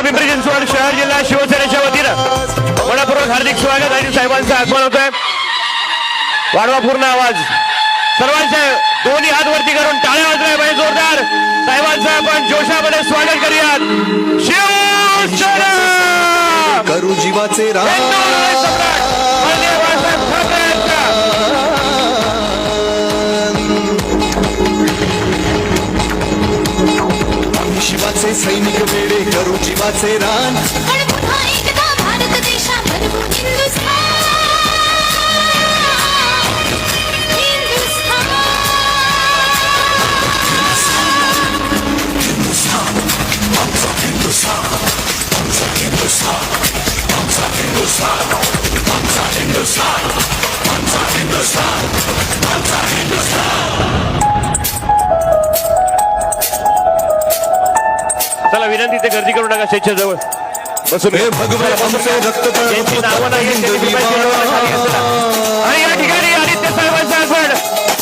आपला पिंपरी चिंचवड शहर जिल्हा शिवसेनेच्या वतीनं मनपूर्वक हार्दिक स्वागत. आणि साहेबांचं आगमन होत आहे वाढवा पूर्ण आवाज. सर्वांचे दोन्ही हात वरती करून टाळ्या वाजल्या पाहिजे जोरदार. साहेबांचं आपण जोशामध्ये स्वागत करूयात. शिवसेना! करू जीवाचे हिंदू करू स्टेजच्या जवळ बसून हे भगवे आमचे रक्त ज्यांची नावं नाही आहेत, त्यांनी कृपया स्टेजवर खाली असतात. आणि या ठिकाणी आदित्य साहेबांचं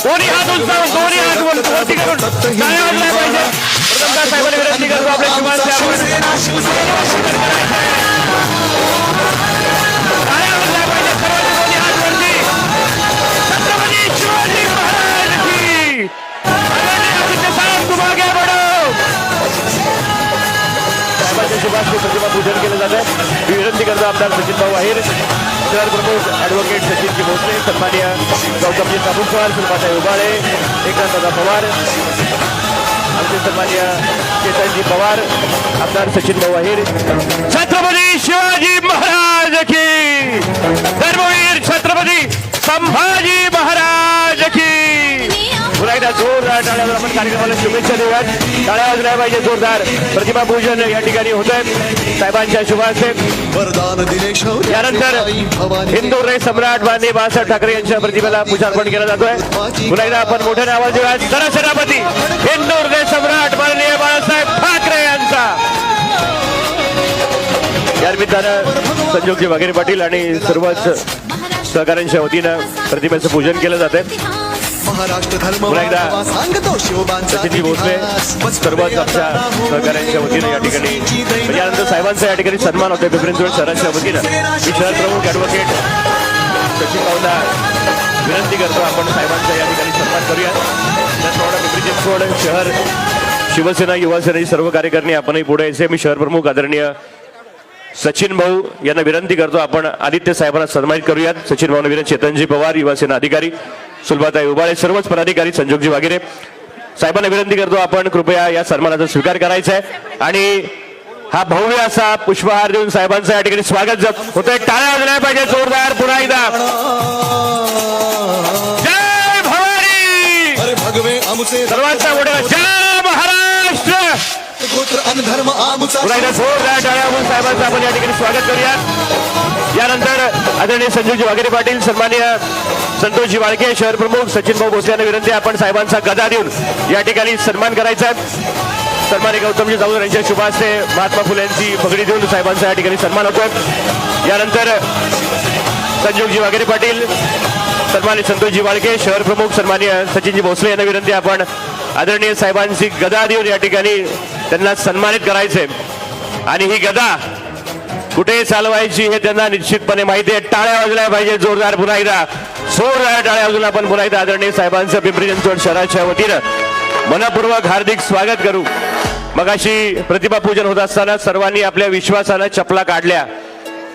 दोन्ही हात उंचावून दोन्ही हात वर- वरती करून. टाळ्या वाजल्या पाहिजे? प्रथमतः साहेबांना विनंती करतो. आपल्या शिवसेना शिवसेना. पूजन आहे विनंती करतो आमदार सचिन भाऊ आहेर शहर प्रमुख सचिनजी भोसले सन्मान्य गौतमजी साबुसवार सुलभाताई उबाळे एकनाथदादा पवार आमचे सन्मान्य चेतनजी पवार आमदार सचिनभाऊ आहेर छत्रपती शिवाजी महाराज की धर्मवीर छत्रपती संभाजी जोरदार टाळ्यावर आपण कार्यक्रमाला शुभेच्छा देऊयात. टाळ्या वाजल्या पाहिजे जोरदार. प्रतिमा पूजन या ठिकाणी होत आहे साहेबांच्या शुभास्ते वरदान दिले शौर्य यानंतर हिंदू रे सम्राट माननीय बाळासाहेब ठाकरे यांच्या प्रतिमेला पूजार्पण केलं जातोय. पुन्हा एकदा आपण मोठ्याने आवाज देऊयात. जरा सेनापती हिंदू रे सम्राट माननीय बाळासाहेब ठाकरे यांचा. या निमित्तानं संजोगजी वगैरे पाटील आणि सर्वच सहकाऱ्यांच्या वतीनं प्रतिमेचं पूजन केलं जात आहे महाराष्ट्र धर्म सांगतो शिवबांचा भोसले. सर्वच आमच्या सहकाऱ्यांच्या वतीनं या ठिकाणी म्हणजे यानंतर साहेबांचा या ठिकाणी सन्मान होतोय पिंपरी चिंचवड शहराच्या वतीनं. मी शहर प्रमुख ॲडव्होकेट सचिन विनंती करतो आपण साहेबांचा या ठिकाणी सन्मान करूया त्याचप्रमाणे पिंपरी चिंचवड शहर शिवसेना युवासेना सर्व कार्यकर्ते आपणही पुढे यायचे. मी शहर प्रमुख आदरणीय सचिन भाऊ यांना विनंती करतो आपण आदित्य साहेबांना सन्मानित करूयात. सचिन भाऊ विनंती चेतनजी पवार युवासेना अधिकारी. सुलभाताई उबाळे सर्वच पदाधिकारी संजोगजी वगैरे. साहेबांना विनंती करतो आपण कृपया या सन्मानाचा स्वीकार करायचा आहे. आणि हा भव्य असा पुष्पहार देऊन साहेबांचं या ठिकाणी स्वागत होतंय टाळ्या वाजल्या पाहिजे जोरदार पुन्हा एकदा. जय भवानी! सर्वांचा मोठा जय महाराष्ट्र! पुन्हा एकदा जोरदार टाळ्या साहेबांचं आपण या ठिकाणी स्वागत करूया. यानंतर आदरणीय संजयजी वाघेरे पाटील सन्मान्य संतोषजी वाळके शहर प्रमुख सचिन भाऊ भोसले यांना विनंती आपण साहेबांचा गदा देऊन या ठिकाणी सन्मान करायचा आहे. गौतमजी जाऊन यांच्या शुभ महात्मा फुले यांची पगडी देऊन साहेबांचा या ठिकाणी सन्मान होतो यानंतर संजोगजी वाघेरे पाटील सन्मान्य संतोषजी वाळके शहर प्रमुख सन्मान्य सचिनजी भोसले यांना विनंती आपण आदरणीय साहेबांची गदा देऊन या ठिकाणी त्यांना सन्मानित करायचे आणि ही गदा कुठे चालवायची हे त्यांना निश्चितपणे माहिती आहे. टाळ्या वाजल्या पाहिजे जोरदार पुन्हा एकदा. जोर टाळ्या अजून आपण पुन्हा एकदा आदरणीय साहेबांचं पिंपरी चिंचवड शहराच्या वतीनं. मनपूर्वक हार्दिक स्वागत करू. मगाशी प्रतिभा पूजन होत असताना सर्वांनी आपल्या विश्वासानं चपला काढल्या.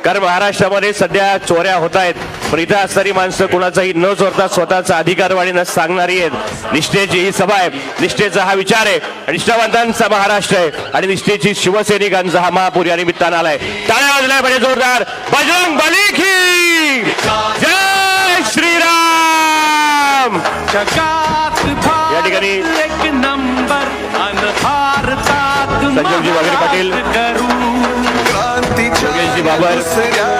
कारण महाराष्ट्रामध्ये सध्या चोऱ्या होत आहेत. पण इथं असणारी माणसं कुणाचाही न चोरता स्वतःचा अधिकारवाणीनं सांगणारी आहेत. निष्ठेची ही सभा आहे. निष्ठेचा हा विचार आहे. आणि निष्ठावंतांचा महाराष्ट्र आहे. आणि निष्ठेची शिवसैनिकांचा हा महापूर या निमित्तानं आलाय. टाळ्या वाजल्या पाहिजे जोरदार. बजरंग बली की! जय! या ठिकाणी एक नंबर संजोगजी वाघेरे पाटील, योगेशजी बाबर,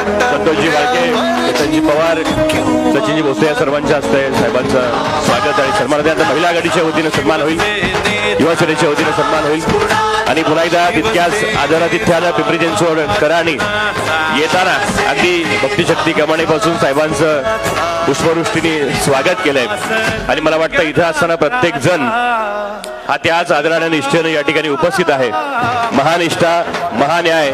संतोषजी वाळके चेतनजी पवार सचिनजी भोसले या सर्वांच्या हस्ते साहेबांचं स्वागत आणि सन्मान. होते आता महिला आघाडीच्या वतीनं सन्मान होईल. युवा सेनेच्या वतीनं सन्मान होईल. आणि पुन्हा एकदा तितक्याच आदरातिथ्यानं पिंपरी चिंचवड कराणी येताना अगदी भक्तिशक्ती कमाणीपासून साहेबांचं पुष्पवृष्टीने स्वागत केलंय. आणि मला वाटतं इथं असताना प्रत्येक जण हा त्याच आदराने निष्ठेने या ठिकाणी उपस्थित आहे. महानिष्ठा महान्याय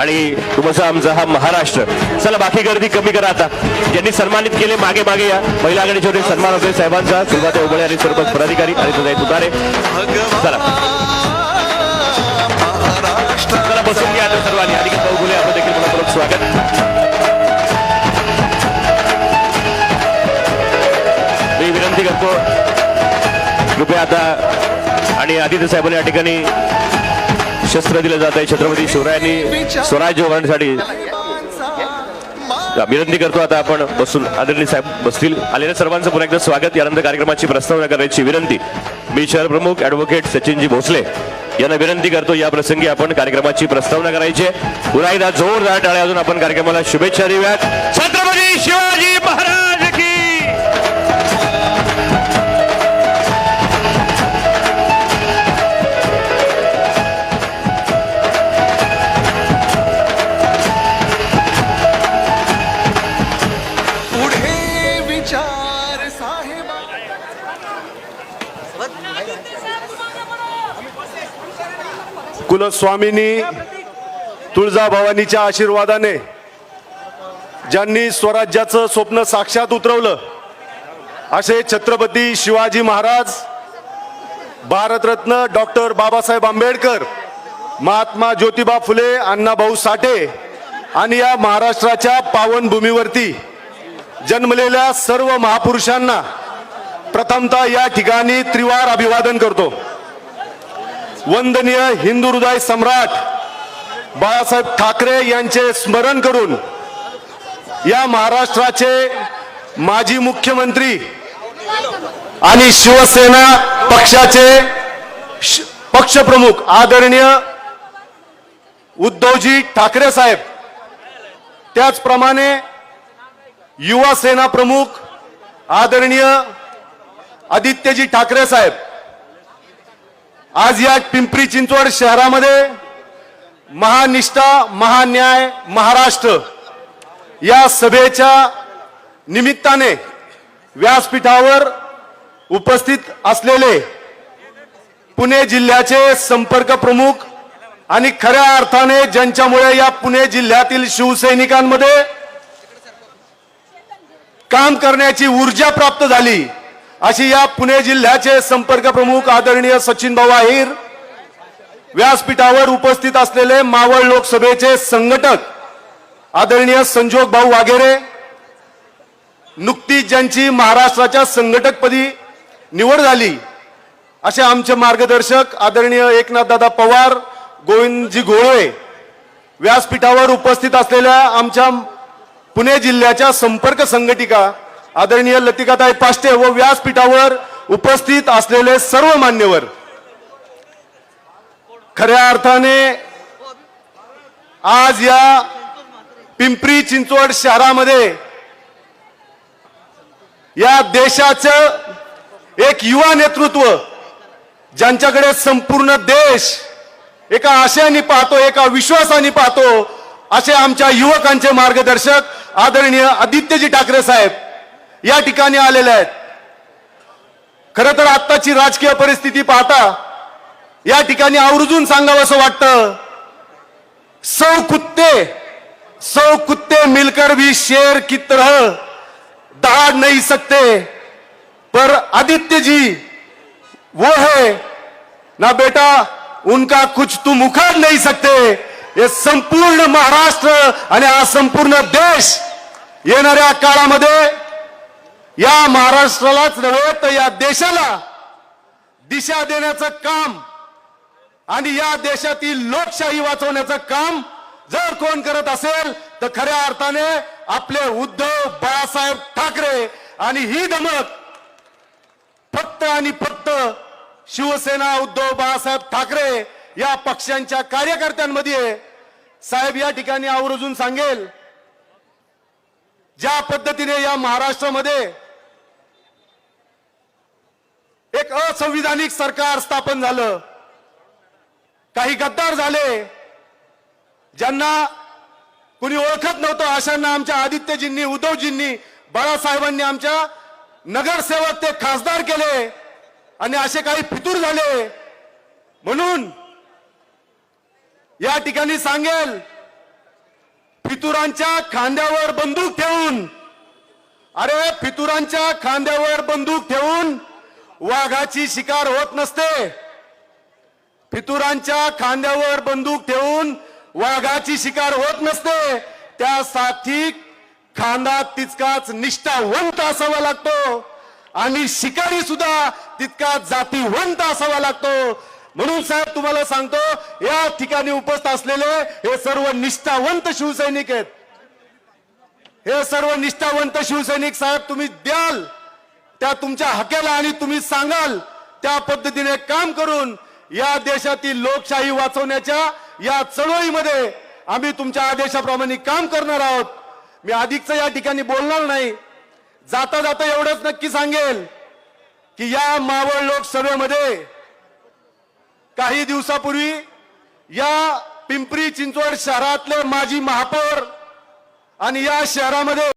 आणि तुमचा आमचा हा महाराष्ट्र. चला बाकी गर्दी कमी करा आता. ज्यांनी सन्मानित केले मागे मागे या. महिला आघाडीचे सन्मान होते साहेबांचा. सुरुवात उबळे आणि सर्वच पदाधिकारी. आणि तुझे तुतारे चला. चला कृपया आता आणि आदित्य साहेबांनी या ठिकाणी शस्त्र दिलं जात आहे. छत्रपती शिवरायांनी स्वराज्य उभारण्यासाठी विनंती करतो आता आपण बसून आदरणीय साहेब बसतील. आलेल्या सर्वांचं पुन्हा एकदा स्वागत. यानंतर कार्यक्रमाची प्रस्तावना करायची विनंती. मी शहर प्रमुख ऍडव्होकेट सचिनजी भोसले यांना विनंती करतो. या प्रसंगी आपण कार्यक्रमाची प्रस्तावना करायची. पुन्हा एकदा जोरदार टाळ्या अजून आपण कार्यक्रमाला शुभेच्छा देऊयात. छत्रपती शिवाजी महाराज! कुलस्वामिनी तुळजाभवानीच्या आशीर्वादाने ज्यांनी स्वराज्याचं स्वप्न साक्षात उतरवलं असे छत्रपती शिवाजी महाराज भारतरत्न डॉक्टर बाबासाहेब आंबेडकर महात्मा ज्योतिबा फुले अण्णाभाऊ साठे आणि या महाराष्ट्राच्या पावनभूमीवरती जन्मलेल्या सर्व महापुरुषांना प्रथमतः या ठिकाणी त्रिवार अभिवादन करतो. वंदनीय हिंदू हृदय सम्राट बाळासाहेब ठाकरे यांचे स्मरण करून या महाराष्ट्राचे माजी मुख्यमंत्री आणि शिवसेना पक्षाचे पक्षप्रमुख आदरणीय उद्धवजी ठाकरे साहेब त्याचप्रमाणे युवा सेना प्रमुख आदरणीय आदित्यजी ठाकरे साहेब आज या पिंपरी चिंचवड शहरामध्ये महानिष्ठा महान्याय महाराष्ट्र या सभेच्या निमित्ताने व्यासपीठावर उपस्थित असलेले पुणे जिल्ह्याचे संपर्क प्रमुख आणि खऱ्या अर्थाने ज्यांच्यामुळे या पुणे जिल्ह्यातील शिवसैनिकांमध्ये काम करण्याची ऊर्जा प्राप्त झाली अशी या पुणे जिल्ह्याचे संपर्क प्रमुख आदरणीय सचिन भाऊ आहिर व्यासपीठावर उपस्थित असलेले मावळ लोकसभेचे संघटक आदरणीय संजोग भाऊ वाघेरे नुकतीच ज्यांची महाराष्ट्राच्या संघटकपदी निवड झाली असे आमचे मार्गदर्शक आदरणीय एकनाथदादा पवार गोविंदजी घोळे व्यासपीठावर उपस्थित असलेल्या आमच्या पुणे जिल्ह्याच्या संपर्क संघटिका आदरणीय लतिकाताई पाष्टे व व्यासपीठावर उपस्थित असलेले सर्व मान्यवर खऱ्या अर्थाने आज या पिंपरी चिंचवड शहरामध्ये या देशाचं एक युवा नेतृत्व ज्यांच्याकडे संपूर्ण देश एका आशयाने पाहतो एका विश्वासाने पाहतो असे आमच्या युवकांचे मार्गदर्शक आदरणीय आदित्यजी ठाकरे साहेब या ठिकाणी आलेल्या आहेत. खर तर आत्ताची राजकीय परिस्थिती पाहता या ठिकाणी आवर्जून सांगावं असं वाटतं. सौ कुत्ते सौ कुत्ते मिलकर भी शेर की तरह दहाड़ नहीं सकते. पर आदित्य जी वो है. ना बेटा उनका कुछ तुम उखाड़ नहीं सकते. हे संपूर्ण महाराष्ट्र आणि हा संपूर्ण देश येणाऱ्या काळामध्ये या महाराष्ट्रालाच नव्हे तर या देशाला दिशा देण्याचं काम आणि या देशातील लोकशाही वाचवण्याचं काम जर कोण करत असेल तर खऱ्या अर्थाने आपले उद्धव बाळासाहेब ठाकरे आणि ही धमक फक्त आणि फक्त शिवसेना उद्धव बाळासाहेब ठाकरे या पक्षांच्या कार्यकर्त्यांमध्ये साहेब या ठिकाणी आवर्जून सांगेल ज्या पद्धतीने या महाराष्ट्रामध्ये एक असंविधानिक सरकार स्थापन झालं. काही गद्दार झाले ज्यांना कुणी ओळखत नव्हतं अशांना आमच्या आदित्यजींनी उद्धवजींनी बाळासाहेबांनी आमच्या नगरसेवक ते खासदार केले आणि असे काही फितूर झाले. म्हणून या ठिकाणी सांगेल फितुरांच्या खांद्यावर बंदूक ठेवून अरे फितुरांच्या खांद्यावर बंदूक ठेवून वाघाची शिकार होत नसते. फितुरांच्या खांद्यावर बंदूक ठेवून वाघाची शिकार होत नसते. त्यासाठी खांदा तितकाच निष्ठावंत असावा लागतो. आणि शिकारी सुद्धा तितका जातीवंत असावा लागतो. म्हणून साहेब तुम्हाला सांगतो या ठिकाणी उपस्थित असलेले हे सर्व निष्ठावंत शिवसैनिक आहेत. हे सर्व निष्ठावंत शिवसैनिक साहेब तुम्ही द्याल. त्या तुमच्या हकेला आणि तुम्ही सांगाल त्या पद्धतीने काम करून या देशातील लोकशाही वाचवण्याच्या या चळवळीमध्ये आम्ही तुमच्या आदेशाप्रमाणे काम करणार आहोत. मी अधिकचं या ठिकाणी बोलणार नाही. जाता जाता एवढंच नक्की सांगेल की या मावळ लोकसभेमध्ये काही दिवसापूर्वी या पिंपरी चिंचवड शहरातले माजी महापौर आणि या शहरामध्ये